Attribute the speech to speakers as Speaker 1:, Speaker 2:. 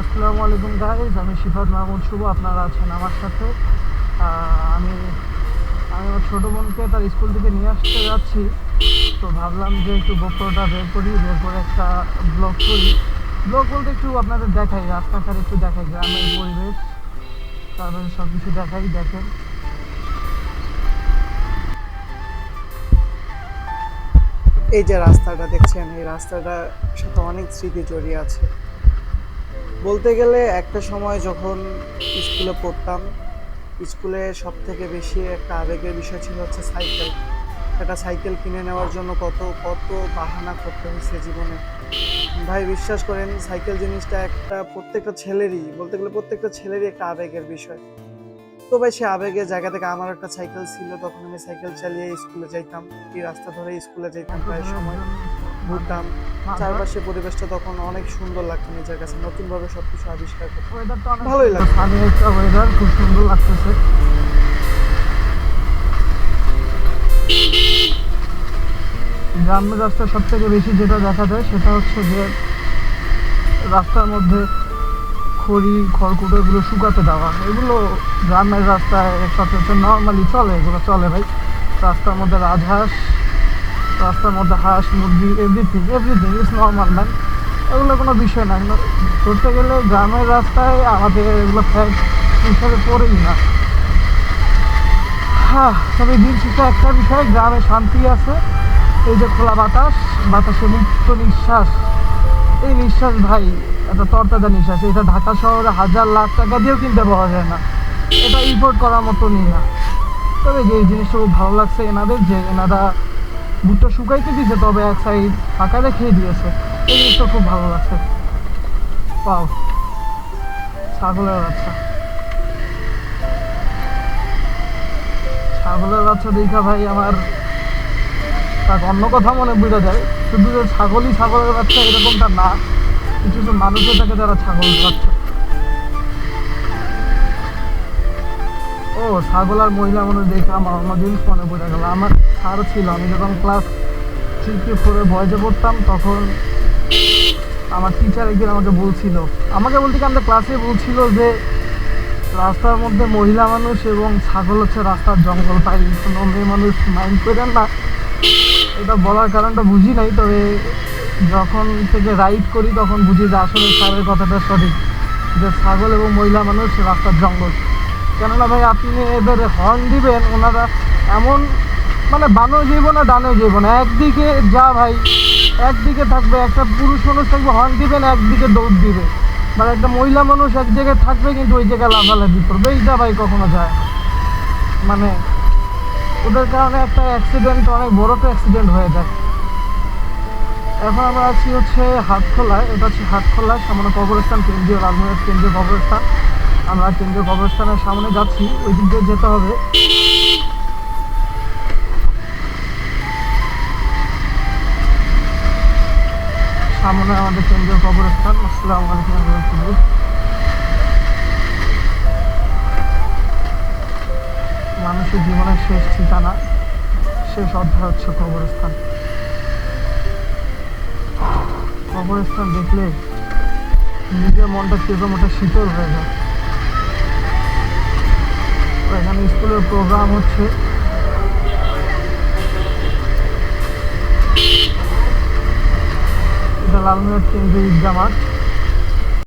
Speaker 1: আসসালামু আলাইকুম গাইজ আমি শিফাত মাহমুদ শুভ, আপনারা আছেন আমার সাথে। আমি আমি আমার ছোটো বোনকে তার স্কুল থেকে নিয়ে আসতে যাচ্ছি। তো ভাবলাম যে একটু গোপ্রটা বের করি, বের করে একটা ব্লগ করি। ব্লগ বলতে একটু আপনাদের দেখাই, রাস্তাঘাট একটু দেখাই, গ্রামের পরিবেশ তারপরে সব কিছু দেখাই, দেখেন।
Speaker 2: এই যে রাস্তাটা দেখছেন, এই রাস্তাটার সাথে অনেক স্মৃতি জড়িয়ে আছে। বলতে গেলে একটা সময় যখন স্কুলে পড়তাম, স্কুলে সব থেকে বেশি একটা আবেগের বিষয় ছিল হচ্ছে সাইকেল। একটা সাইকেল কিনে নেওয়ার জন্য কত কত বাহানা করতে হয়েছে জীবনে। ভাই, বিশ্বাস করেন, সাইকেল জিনিসটা একটা প্রত্যেকটা ছেলেরই, বলতে গেলে প্রত্যেকটা ছেলেরই একটা আবেগের বিষয়। তো ভাই, সে আবেগের জায়গা থেকে আমার একটা সাইকেল ছিল, তখন আমি সাইকেল চালিয়ে স্কুলে যাইতাম। এই রাস্তা ধরে স্কুলে যাইতাম প্রায় সময়। ঘুরতাম। চারপাশে পরিবেশটা তখন অনেক সুন্দর লাগতো নিজের কাছে নতুন ভাবে সবকিছু আবিষ্কার
Speaker 1: অনেক
Speaker 2: ভালোই লাগে।
Speaker 1: সানি একটা ওয়েদার খুব সুন্দর লাগতেছে। গ্রামের রাস্তায় সব থেকে বেশি যেটা দেখা যায় সেটা হচ্ছে যে রাস্তার মধ্যে খড়ি খড়কুটো এগুলো শুকাতে দেওয়া। এগুলো গ্রামের রাস্তায় সচরাচর নর্মালি চলে এগুলো চলে ভাই। রাস্তার মধ্যে রাজহাঁস রাস্তার মধ্যে হাঁস, মুরগি everything everything is normal man এগুলো কোনো বিষয় না। ধরতে গেলে গ্রামের রাস্তায় আমাদের এগুলো ফ্যাক্ট হিসাবে পড়েই না। হ্যাঁ তবে দিন শেষে একটা বিষয়, গ্রামে শান্তি আছে। এই যে খোলা বাতাস, বাতাসে মুক্ত নিঃশ্বাস। এই নিঃশ্বাস ভাই, একটা তরতাজা নিঃশ্বাস। এটা ঢাকা শহরে হাজার লাখ টাকা দিয়েও কিনতে পাওয়া যায় না। এটা ইম্পোর্ট করার মতনই না। তবে যে জিনিসটা খুব ভালো লাগছে এনাদের, যে এনারা ভুট্টা শুকাইতে দিয়েছে তবে এক সাইড ফাঁকা রেখেই দিয়েছে। এই জিনিসটা খুব ভালো লাগছে। পাও। ছাগলের বাচ্চা। ছাগলের বাচ্চা দেখা ভাই, আমার তার অন্য কথা মনে বুঝা যায়। শুধু যে ছাগলই ছাগলের বাচ্চা, এরকমটা না। কিছু কিছু মানুষও থাকে যারা ছাগলের বাচ্চা। ও, ছাগল আর মহিলা মানুষ দেখে আমার অন্য জিনিস মনে পড়ে গেল। আমার স্যার ছিল, আমি যখন ক্লাস থ্রি কি ফোরে বয়সে পড়তাম, তখন আমার টিচার একদিন আমাকে বলছিল, আমাকে বলতে কি আমাদের ক্লাসে বলছিল যে, রাস্তার মধ্যে মহিলা মানুষ এবং ছাগল হচ্ছে রাস্তার জঙ্গল পাই কোনো মেয়ে মানুষ মাইন্ড করেন না। এটা বলার কারণটা বুঝি নাই, তবে যখন থেকে রাইড করি তখন বুঝি যে আসলে স্যারের কথাটা সঠিক, যে ছাগল এবং মহিলা মানুষ রাস্তার জঙ্গল। কেননা ভাই, আপনি এদের হর্ন দিবেন, ওনারা এমন মানে বানও যাইব না ডানেও যাইব না। একদিকে যা ভাই, একদিকে থাকবে, একটা পুরুষ মানুষ থাকবে হর্ন দিবেন, একদিকে দৌড় দিবে। মানে একটা মহিলা মানুষ এক জায়গায় থাকবে, কিন্তু ওই জায়গায় লাফালাফি করবে। এইটা ভাই কখনো যায়। মানে ওদের কারণে একটা অ্যাক্সিডেন্ট অনেক বড় তো অ্যাক্সিডেন্ট হয়ে যায়। এখন আমরা আছি হচ্ছে হাটখোলায় এটা হচ্ছে হাটখোলায় সামনে কবরস্থান, কেন্দ্রীয় লালমোহনের কেন্দ্রীয় কবরস্থান। আমরা কেন্দ্রীয় কবরস্থানের সামনে যাচ্ছি, ওই দিক দিয়ে যেতে হবে। সামনে আমাদের কেন্দ্রীয় কবরস্থান। আসসালামু আলাইকুম মানুষের জীবনের শেষ ঠিকানা, শেষ অধ্যায় হচ্ছে কবরস্থান। কবরস্থান দেখলে নিজের মনটা কীরকম ওটা শীতল হয়ে যায়। এখানে স্কুলের প্রোগ্রাম হচ্ছে। এটা লালমিনার কেন্দ্রীয় ঈদগা মাঠ